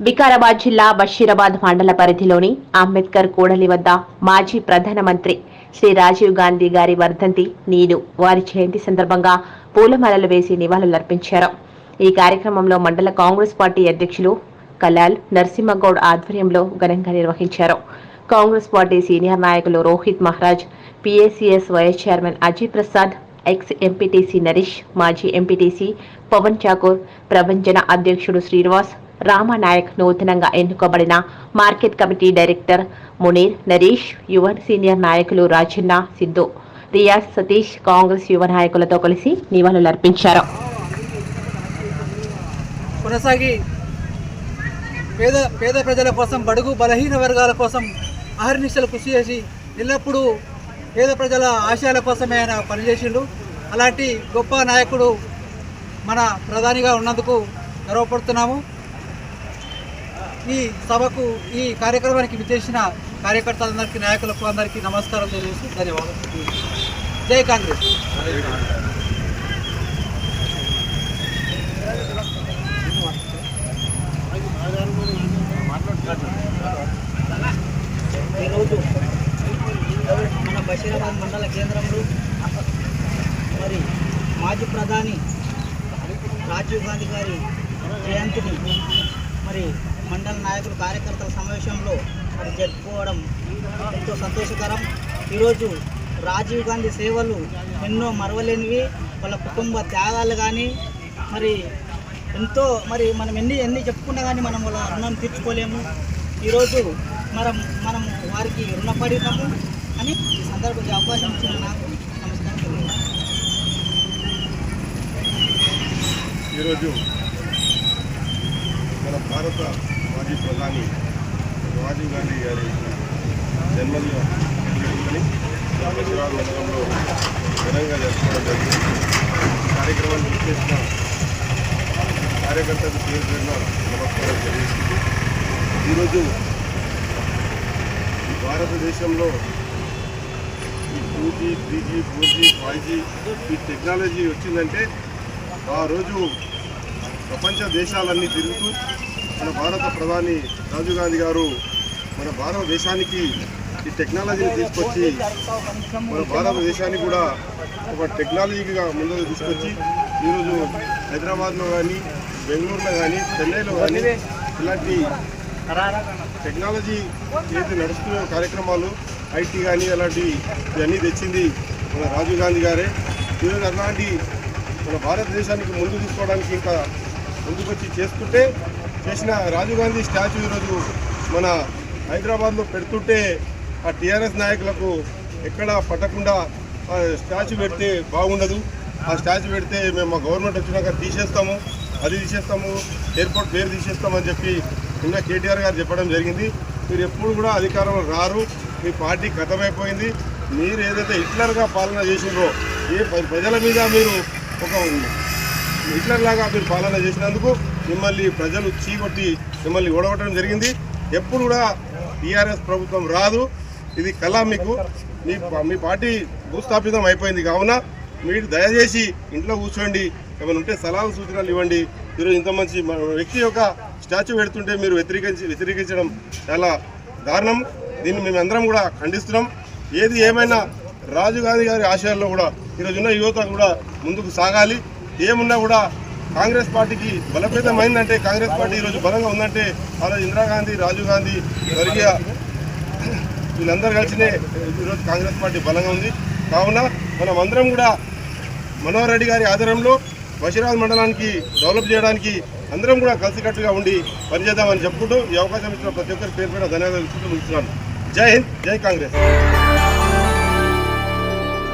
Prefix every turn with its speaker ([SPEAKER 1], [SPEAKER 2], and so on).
[SPEAKER 1] వికారాబాద్ జిల్లా బషీరాబాద్ మండల పరిధిలోని అంబేద్కర్ కూడలి వద్ద మాజీ ప్రధానమంత్రి శ్రీ రాజీవ్ గాంధీ గారి వర్ధంతి నేడు వారి జయంతి సందర్భంగా పూలమాలలు వేసి నివాళులర్పించారు. ఈ కార్యక్రమంలో మండల కాంగ్రెస్ పార్టీ అధ్యక్షులు కలాల్ నరసింహగౌడ్ ఆధ్వర్యంలో ఘనంగా నిర్వహించారు. కాంగ్రెస్ పార్టీ సీనియర్ నాయకులు Rohit Maharaj PACS vice chairman Ajay Prasad ex MPTC Naresh మాజీ ఎంపీటీసీ పవన్ ఠాకూర్ ప్రభంజన అధ్యక్షుడు శ్రీనివాస్ రామనాయక్ నూతనంగా ఎన్నుకోబడిన market committee director Muneer Naresh యువ సీనియర్ నాయకులు రాజన్న సిద్ధు రియాజ్ సతీష్ కాంగ్రెస్ యువ నాయకులతో కలిసి నివాళులర్పించారు
[SPEAKER 2] కొనసాగి పేద పేద ప్రజల కోసం బడుగు బలహీన వర్గాల కోసం అహర్నిశలు కృషి చేసి ఎల్లప్పుడూ పేద ప్రజల ఆశయాల కోసమే ఆయన పనిచేసిండు. అలాంటి గొప్ప నాయకుడు మన ప్రధానిగా ఉన్నందుకు గర్వపడుతున్నాము. ఈ సభకు ఈ కార్యక్రమానికి విచ్చేసిన కార్యకర్తలందరికీ నాయకులకు అందరికీ నమస్కారం తెలియజేసి ధన్యవాదాలు. జై కాంగ్రెస్. ఈరోజు మన బషీరాబాద్ మండల కేంద్రంలో మరి మాజీ ప్రధాని రాజీవ్ గాంధీ గారి జయంతిని మరి మండల నాయకులు కార్యకర్తల సమావేశంలో మరి జరుపుకోవడం ఎంతో సంతోషకరం. ఈరోజు రాజీవ్ గాంధీ సేవలు ఎన్నో మరవలేనివి. వాళ్ళ కుటుంబ త్యాగాలు కానీ మరి ఎంతో మరి మనం ఎన్ని ఎన్ని చెప్పుకున్నా కానీ మనం వాళ్ళ రుణం తీర్చుకోలేము. ఈరోజు మనం మనం వారికి రుణపడినాము అని ఈ సందర్భంగా అవకాశం ఇచ్చిన నాకు నమస్కారం.
[SPEAKER 3] ఈరోజు మన భారత మాజీ ప్రధాని రాజీవ్ గాంధీ గారి జన్మదిన వేడుకని రామేశ్వరరావు మండలంలో ఘనంగా జరుపుకోవడం జరిగింది. కార్యక్రమాన్ని విచ్చేసిన కార్యకర్తలకు పేరు పేరున నమస్కారం తెలియజేస్తుంది ఈరోజు ఈ భారతదేశంలో ఈ two G three G four G five G ఈ టెక్నాలజీ వచ్చిందంటే ఆ రోజు ప్రపంచ దేశాలన్నీ తిరుగుతూ మన భారత ప్రధాని రాజీవ్ గాంధీ గారు మన భారతదేశానికి ఈ టెక్నాలజీని తీసుకొచ్చి మన భారతదేశాన్ని కూడా ఒక టెక్నాలజీగా ముందుకు తీసుకొచ్చి ఈరోజు హైదరాబాద్లో కానీ బెంగళూరులో కానీ చెన్నైలో కానీ ఇలాంటి టెక్నాలజీ ఏదైతే నడుస్తున్న కార్యక్రమాలు ఐటీ కానీ అలాంటి ఇవన్నీ తెచ్చింది మన రాజీవ్ గాంధీ గారే. ఈరోజు అలాంటి మన భారతదేశానికి ముందు తీసుకోవడానికి ఇంకా ముందుకొచ్చి చేసుకుంటే చేసిన రాజీవ్ గాంధీ స్టాచ్యూ ఈరోజు మన హైదరాబాద్లో పెడుతుంటే ఆ టీఆర్ఎస్ నాయకులకు ఎక్కడ పట్టకుండా ఆ స్టాచ్యూ పెడితే బాగుండదు. ఆ స్టాచ్యూ పెడితే మేము గవర్నమెంట్ వచ్చినాక తీసేస్తాము అది తీసేస్తాము ఎయిర్పోర్ట్ పేరు తీసేస్తామని చెప్పి నిన్న కేటీఆర్ గారు చెప్పడం జరిగింది. మీరు ఎప్పుడు కూడా అధికారంలో రారు మీ పార్టీ ఖతమైపోయింది మీరు ఏదైతే హిట్లర్గా పాలన చేసిండ్రో ఏ ప్రజల మీద మీరు ఒక హిట్లర్ లాగా మీరు పాలన చేసినందుకు మిమ్మల్ని ప్రజలు చీకొట్టి మిమ్మల్ని ఓడగొట్టడం జరిగింది. ఎప్పుడు కూడా టీఆర్ఎస్ ప్రభుత్వం రాదు. ఇది కళ మీకు. మీ మీ పార్టీ భూస్థాపితం అయిపోయింది కావున మీరు దయచేసి ఇంట్లో కూర్చోండి. ఏమైనా ఉంటే సలహాలు సూచనలు ఇవ్వండి. ఈరోజు ఇంత మంచి వ్యక్తి యొక్క స్టాచ్యూ పెడుతుంటే మీరు వ్యతిరేకించి వ్యతిరేకించడం చాలా దారుణం. దీన్ని మేమందరం కూడా ఖండిస్తున్నాం. ఏది ఏమైనా రాజీవ్ గాంధీ గారి ఆశయాల్లో కూడా ఈరోజున్న యువత కూడా ముందుకు సాగాలి. ఏమున్నా కూడా కాంగ్రెస్ పార్టీకి బలపేతమైందంటే కాంగ్రెస్ పార్టీ ఈరోజు బలంగా ఉందంటే అలా ఇందిరాగాంధీ రాజీవ్ గాంధీ స్వర్గీయ వీళ్ళందరూ కలిసినే ఈరోజు కాంగ్రెస్ పార్టీ బలంగా ఉంది. కావున మనం అందరం కూడా మనోహర్ రెడ్డి గారి ఆధ్వర్యంలో బషీరాబాద్ మండలానికి డెవలప్ చేయడానికి అందరం కూడా కలిసికట్టుగా ఉండి పనిచేద్దామని చెప్పుకుంటూ ఈ అవకాశం ఇచ్చిన ప్రతి ఒక్కరి పేరు పేరు ధన్యవాదాలు ముగిస్తున్నాను. జై హింద్ జై కాంగ్రెస్.